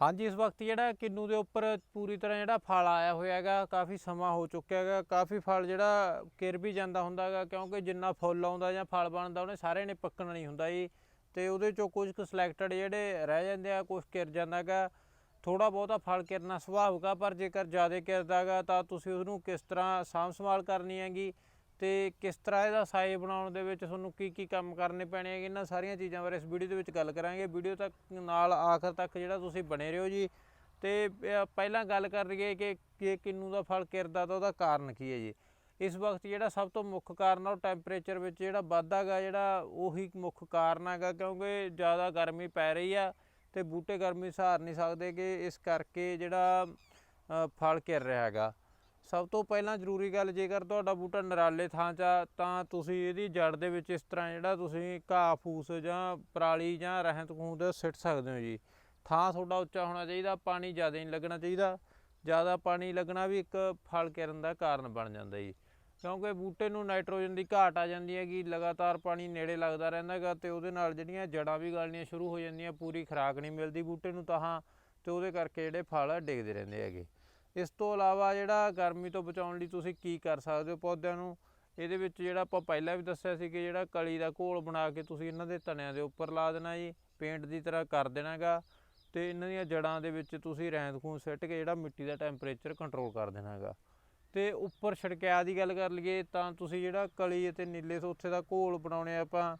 ਹਾਂਜੀ, ਇਸ ਵਕਤ ਜਿਹੜਾ ਕਿੰਨੂ ਦੇ ਉੱਪਰ ਪੂਰੀ ਤਰ੍ਹਾਂ ਜਿਹੜਾ ਫਲ ਆਇਆ ਹੋਇਆ ਹੈਗਾ, ਕਾਫੀ ਸਮਾਂ ਹੋ ਚੁੱਕਿਆ ਹੈਗਾ, ਕਾਫੀ ਫਲ ਜਿਹੜਾ ਕਿਰ ਵੀ ਜਾਂਦਾ ਹੁੰਦਾ ਹੈਗਾ, ਕਿਉਂਕਿ ਜਿੰਨਾ ਫੁੱਲ ਆਉਂਦਾ ਜਾਂ ਫਲ ਬਣਦਾ, ਉਹਨੇ ਸਾਰੇ ਨੇ ਪੱਕਣਾ ਨਹੀਂ ਹੁੰਦਾ ਜੀ। ਤੇ ਉਹਦੇ ਚੋਂ ਕੁਝ ਕੁ ਸਿਲੈਕਟਡ ਜਿਹੜੇ ਰਹਿ ਜਾਂਦੇ ਆ, ਕੁਝ ਕਿਰ ਜਾਂਦਾ ਹੈਗਾ। ਥੋੜਾ ਬਹੁਤਾ ਫਲ ਕਿਰਨਾ ਸੁਭਾਵਿਕ ਆ, ਪਰ ਜੇਕਰ ਜ਼ਿਆਦਾ ਕਿਰਦਾ ਹੈਗਾ, ਤਾਂ ਤੁਸੀਂ ਉਹਨੂੰ ਕਿਸ ਤਰ੍ਹਾਂ ਸਾਂਭ ਸੰਭਾਲ ਕਰਨੀ ਹੈਗੀ? ਤੇ ਕਿਸ ਤਰ੍ਹਾਂ ਇਹਦਾ ਸਾਈਜ਼ ਬਣਾਉਣ ਦੇ ਵਿੱਚ ਤੁਹਾਨੂੰ ਕੀ ਕੀ ਕੰਮ ਕਰਨੇ ਪੈਣੇ ਹੈਗੇ? ਇਹਨਾਂ ਸਾਰੀਆਂ ਚੀਜ਼ਾਂ ਬਾਰੇ ਇਸ ਵੀਡੀਓ ਦੇ ਵਿੱਚ ਗੱਲ ਕਰਾਂਗੇ। ਵੀਡੀਓ ਤੱਕ, ਨਾਲ ਆਖਰ ਤੱਕ ਜਿਹੜਾ ਤੁਸੀਂ ਬਣੇ ਰਹੋ ਜੀ। ਤੇ ਪਹਿਲਾਂ ਗੱਲ ਕਰ ਲਈਏ ਕਿ ਕਿ ਕਿੰਨੂ ਦਾ ਫਲ ਕਿਰਦਾ ਤਾਂ ਉਹਦਾ ਕਾਰਨ ਕੀ ਹੈ ਜੀ। ਇਸ ਵਕਤ ਜਿਹੜਾ ਸਭ ਤੋਂ ਮੁੱਖ ਕਾਰਨ ਆ ਉਹ ਟੈਂਪਰੇਚਰ ਵਿੱਚ ਜਿਹੜਾ ਵਾਧਾ ਗਾ ਜਿਹੜਾ ਉਹੀ ਮੁੱਖ ਕਾਰਨ ਹੈਗਾ, ਕਿਉਂਕਿ ਜ਼ਿਆਦਾ ਗਰਮੀ ਪੈ ਰਹੀ ਆ ਤੇ ਬੂਟੇ ਗਰਮੀ ਸਹਾਰ ਨਹੀਂ ਸਕਦੇ ਕਿ ਇਸ ਕਰਕੇ ਜਿਹੜਾ ਫਲ ਕਿਰ ਰਿਹਾ ਹੈਗਾ। ਸਭ ਤੋਂ ਪਹਿਲਾਂ ਜ਼ਰੂਰੀ ਗੱਲ ਜੇਕਰ ਤੁਹਾਡਾ ਬੂਟਾ ਨਰਾਲੇ ਥਾਂ 'ਚ ਆ, ਤਾਂ ਤੁਸੀਂ ਇਹਦੀ ਜੜ ਦੇ ਵਿੱਚ ਇਸ ਤਰ੍ਹਾਂ ਜਿਹੜਾ ਤੁਸੀਂ ਘਾਹ ਫੂਸ ਜਾਂ ਪਰਾਲੀ ਜਾਂ ਰਹਿੰਦ ਖੂੰਦ ਸਿੱਟ ਸਕਦੇ ਹੋ ਜੀ। ਥਾਂ ਤੁਹਾਡਾ ਉੱਚਾ ਹੋਣਾ ਚਾਹੀਦਾ, ਪਾਣੀ ਜ਼ਿਆਦਾ ਨਹੀਂ ਲੱਗਣਾ ਚਾਹੀਦਾ। ਜ਼ਿਆਦਾ ਪਾਣੀ ਲੱਗਣਾ ਵੀ ਇੱਕ ਫਲ ਕਿਰਨ ਦਾ ਕਾਰਨ ਬਣ ਜਾਂਦਾ ਜੀ। ਕਿਉਂਕਿ ਬੂਟੇ ਨੂੰ ਨਾਈਟ੍ਰੋਜਨ ਦੀ ਘਾਟ ਆ ਜਾਂਦੀ ਹੈਗੀ, ਲਗਾਤਾਰ ਪਾਣੀ ਨੇੜੇ ਲੱਗਦਾ ਰਹਿੰਦਾ ਹੈਗਾ ਤੇ ਉਹਦੇ ਨਾਲ ਜਿਹੜੀਆਂ ਜੜਾਂ ਵੀ ਗਲਣੀਆਂ ਸ਼ੁਰੂ ਹੋ ਜਾਂਦੀਆਂ, ਪੂਰੀ ਖੁਰਾਕ ਨਹੀਂ ਮਿਲਦੀ ਬੂਟੇ ਨੂੰ ਤਾਂ ਤੇ ਉਹਦੇ ਕਰਕੇ ਜਿਹੜੇ ਫਲ ਆ ਡਿੱਗਦੇ ਰਹਿੰਦੇ ਹੈਗੇ। ਇਸ ਤੋਂ ਇਲਾਵਾ ਜਿਹੜਾ ਗਰਮੀ ਤੋਂ ਬਚਾਉਣ ਲਈ ਤੁਸੀਂ ਕੀ ਕਰ ਸਕਦੇ ਹੋ ਪੌਦਿਆਂ ਨੂੰ? ਇਹਦੇ ਵਿੱਚ ਜਿਹੜਾ ਆਪਾਂ ਪਹਿਲਾਂ ਵੀ ਦੱਸਿਆ ਸੀ ਕਿ ਜਿਹੜਾ ਕਲੀ ਦਾ ਘੋਲ ਬਣਾ ਕੇ ਤੁਸੀਂ ਇਹਨਾਂ ਦੇ ਤਣਿਆਂ ਦੇ ਉੱਪਰ ਲਾ ਦੇਣਾ ਜੀ, ਪੇਂਟ ਦੀ ਤਰ੍ਹਾਂ ਕਰ ਦੇਣਾਗਾ ਤੇ ਇਹਨਾਂ ਦੀਆਂ ਜੜਾਂ ਦੇ ਵਿੱਚ ਤੁਸੀਂ ਰਹਿੰਦ ਖੂੰਦ ਸਿੱਟ ਕੇ ਜਿਹੜਾ ਮਿੱਟੀ ਦਾ ਟੈਂਪਰੇਚਰ ਕੰਟਰੋਲ ਕਰ ਦੇਣਾ ਹੈਗਾ ਤੇ ਉੱਪਰ ਛਿੜਕਿਆ ਦੀ ਗੱਲ ਕਰ ਲਈਏ ਤਾਂ ਤੁਸੀਂ ਜਿਹੜਾ ਕਲੀ ਅਤੇ ਨੀਲੇ ਤੋਂ ਦਾ ਘੋਲ ਬਣਾਉਣੇ ਆਪਾਂ,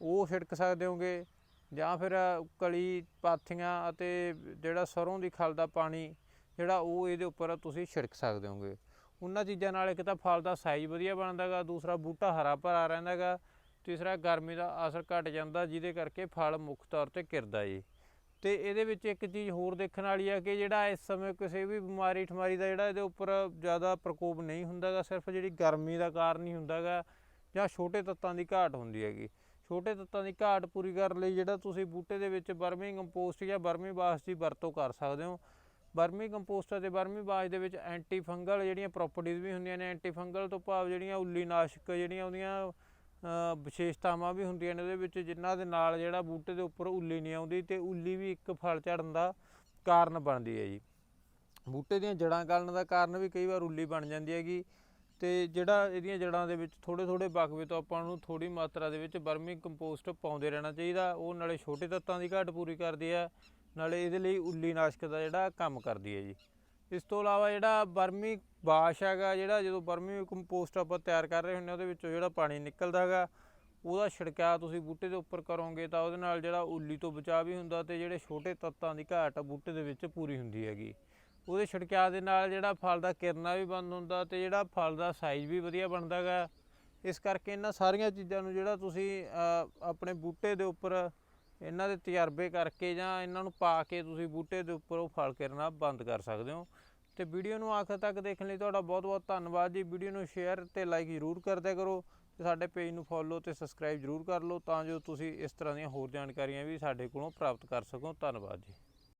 ਉਹ ਛਿੜਕ ਸਕਦੇ ਹੋਗੇ ਜਾਂ ਫਿਰ ਕਲੀ ਪਾਥੀਆਂ ਅਤੇ ਜਿਹੜਾ ਸਰੋਂ ਦੀ ਖਲ ਦਾ ਪਾਣੀ ਜਿਹੜਾ ਉਹ ਇਹਦੇ ਉੱਪਰ ਤੁਸੀਂ ਛਿੜਕ ਸਕਦੇ ਹੋਗੇ। ਉਹਨਾਂ ਚੀਜ਼ਾਂ ਨਾਲ ਇੱਕ ਤਾਂ ਫਲ ਦਾ ਸਾਈਜ਼ ਵਧੀਆ ਬਣਦਾ ਗਾ, ਦੂਸਰਾ ਬੂਟਾ ਹਰਾ ਭਰਾ ਰਹਿੰਦਾ ਗਾ, ਤੀਸਰਾ ਗਰਮੀ ਦਾ ਅਸਰ ਘਟ ਜਾਂਦਾ, ਜਿਹਦੇ ਕਰਕੇ ਫਲ ਮੁੱਖ ਤੌਰ ਤੇ ਕਿਰਦਾ ਜੀ ਤੇ ਇਹਦੇ ਵਿੱਚ ਇੱਕ ਚੀਜ਼ ਹੋਰ ਦੇਖਣ ਵਾਲੀ ਆ ਕਿ ਜਿਹੜਾ ਇਸ ਸਮੇਂ ਕਿਸੇ ਵੀ ਬਿਮਾਰੀ ਠਮਾਰੀ ਦਾ ਜਿਹੜਾ ਇਹਦੇ ਉੱਪਰ ਜ਼ਿਆਦਾ ਪ੍ਰਕੋਪ ਨਹੀਂ ਹੁੰਦਾਗਾ ਸਿਰਫ ਜਿਹੜੀ ਗਰਮੀ ਦਾ ਕਾਰਨ ਹੀ ਹੁੰਦਾਗਾ ਜਾਂ ਛੋਟੇ ਤੱਤਾਂ ਦੀ ਘਾਟ ਹੁੰਦੀ ਹੈਗੀ। ਛੋਟੇ ਤੱਤਾਂ ਦੀ ਘਾਟ ਪੂਰੀ ਕਰਨ ਲਈ ਜਿਹੜਾ ਤੁਸੀਂ ਬੂਟੇ ਦੇ ਵਿੱਚ ਬਰਮੀ ਕੰਪੋਸਟ ਜਾਂ ਬਰਮੀ ਬਾਸ ਦੀ ਵਰਤੋਂ ਕਰ ਸਕਦੇ ਹੋ। ਬਰਮੀ ਕੰਪੋਸਟ ਅਤੇ ਬਰਮੀ ਬਾਸ ਦੇ ਵਿੱਚ ਐਂਟੀ ਫੰਗਲ ਜਿਹੜੀਆਂ ਪ੍ਰੋਪਰਟੀਆਂ ਵੀ ਹੁੰਦੀਆਂ ਨੇ ਐਂਟੀ ਫੰਗਲ ਤੋਂ ਭਾਵ ਜਿਹੜੀਆਂ ਉੱਲੀ ਨਾਸ਼ਕ ਜਿਹੜੀਆਂ ਉਹਦੀਆਂ ਵਿਸ਼ੇਸ਼ਤਾਵਾਂ ਵੀ ਹੁੰਦੀਆਂ ਨੇ ਉਹਦੇ ਵਿੱਚ, ਜਿਨ੍ਹਾਂ ਦੇ ਨਾਲ ਜਿਹੜਾ ਬੂਟੇ ਦੇ ਉੱਪਰ ਉੱਲੀ ਨਹੀਂ ਆਉਂਦੀ ਤੇ ਉੱਲੀ ਵੀ ਇੱਕ ਫਲ ਝੜਨ ਦਾ ਕਾਰਨ ਬਣਦੀ ਹੈ ਜੀ। ਬੂਟੇ ਦੀਆਂ ਜੜਾਂ ਗਲਣ ਦਾ ਕਾਰਨ ਵੀ ਕਈ ਵਾਰ ਉੱਲੀ ਬਣ ਜਾਂਦੀ ਹੈਗੀ ਤੇ ਜਿਹੜਾ ਇਹਦੀਆਂ ਜੜਾਂ ਦੇ ਵਿੱਚ ਥੋੜੇ ਥੋੜੇ ਬਕਵੇ ਤੋਂ ਆਪਾਂ ਨੂੰ ਥੋੜੀ ਮਾਤਰਾ ਦੇ ਵਿੱਚ ਬਰਮੀ ਕੰਪੋਸਟ ਪਾਉਂਦੇ ਰਹਿਣਾ ਚਾਹੀਦਾ, ਉਹ ਨਾਲੇ ਛੋਟੇ ਤੱਤਾਂ ਦੀ ਘਾਟ ਪੂਰੀ ਕਰਦੀ ਹੈ। ਨਾਲੇ ਇਹਦੇ ਲਈ ਉੱਲੀ ਨਾਸ਼ਕ ਦਾ ਜਿਹੜਾ ਕੰਮ ਕਰਦੀ ਹੈ ਜੀ। ਇਸ ਤੋਂ ਇਲਾਵਾ ਜਿਹੜਾ ਬਰਮੀ ਬਾਸ਼ ਹੈਗਾ, ਜਿਹੜਾ ਜਦੋਂ ਬਰਮੀ ਕੰਪੋਸਟ ਆਪਾਂ ਤਿਆਰ ਕਰ ਰਹੇ ਹੁੰਦੇ ਹਾਂ, ਉਹਦੇ ਵਿੱਚੋਂ ਜਿਹੜਾ ਪਾਣੀ ਨਿਕਲਦਾ ਹੈਗਾ, ਉਹਦਾ ਛਿੜਕਾਅ ਤੁਸੀਂ ਬੂਟੇ ਦੇ ਉੱਪਰ ਕਰੋਗੇ ਤਾਂ ਉਹਦੇ ਨਾਲ ਜਿਹੜਾ ਉੱਲੀ ਤੋਂ ਬਚਾਅ ਵੀ ਹੁੰਦਾ ਤੇ ਜਿਹੜੇ ਛੋਟੇ ਤੱਤਾਂ ਦੀ ਘਾਟ ਬੂਟੇ ਦੇ ਵਿੱਚ ਪੂਰੀ ਹੁੰਦੀ ਹੈਗੀ। ਉਹਦੇ ਛਿੜਕਾਅ ਦੇ ਨਾਲ ਜਿਹੜਾ ਫਲ ਦਾ ਕਿਰਨਾ ਵੀ ਬੰਦ ਹੁੰਦਾ ਤੇ ਜਿਹੜਾ ਫਲ ਦਾ ਸਾਈਜ਼ ਵੀ ਵਧੀਆ ਬਣਦਾ ਹੈਗਾ। ਇਸ ਕਰਕੇ ਇਹਨਾਂ ਸਾਰੀਆਂ ਚੀਜ਼ਾਂ ਨੂੰ ਜਿਹੜਾ ਤੁਸੀਂ ਆਪਣੇ ਬੂਟੇ ਦੇ ਉੱਪਰ ਇਹਨਾਂ ਦੇ ਤਜਰਬੇ ਕਰਕੇ ਜਾਂ ਇਹਨਾਂ ਨੂੰ ਪਾ ਕੇ ਤੁਸੀਂ ਬੂਟੇ ਦੇ ਉੱਪਰ ਉਹ ਫਲ ਕਿਰਨਾ ਬੰਦ ਕਰ ਸਕਦੇ ਹੋ। ਤੇ ਵੀਡੀਓ ਨੂੰ ਆਖਰ ਤੱਕ ਦੇਖਣ ਲਈ ਤੁਹਾਡਾ ਬਹੁਤ ਬਹੁਤ ਧੰਨਵਾਦ ਜੀ। ਵੀਡੀਓ ਨੂੰ ਸ਼ੇਅਰ ਤੇ ਲਾਈਕ ਜ਼ਰੂਰ ਕਰਦਿਆ ਕਰੋ ਤੇ ਸਾਡੇ ਪੇਜ ਨੂੰ ਫੋਲੋ ਤੇ ਸਬਸਕ੍ਰਾਈਬ ਜ਼ਰੂਰ ਕਰ ਲਓ ਤਾਂ ਜੋ ਤੁਸੀਂ ਇਸ ਤਰ੍ਹਾਂ ਦੀਆਂ ਹੋਰ ਜਾਣਕਾਰੀਆਂ ਵੀ ਸਾਡੇ ਕੋਲੋਂ ਪ੍ਰਾਪਤ ਕਰ ਸਕੋ। ਧੰਨਵਾਦ ਜੀ।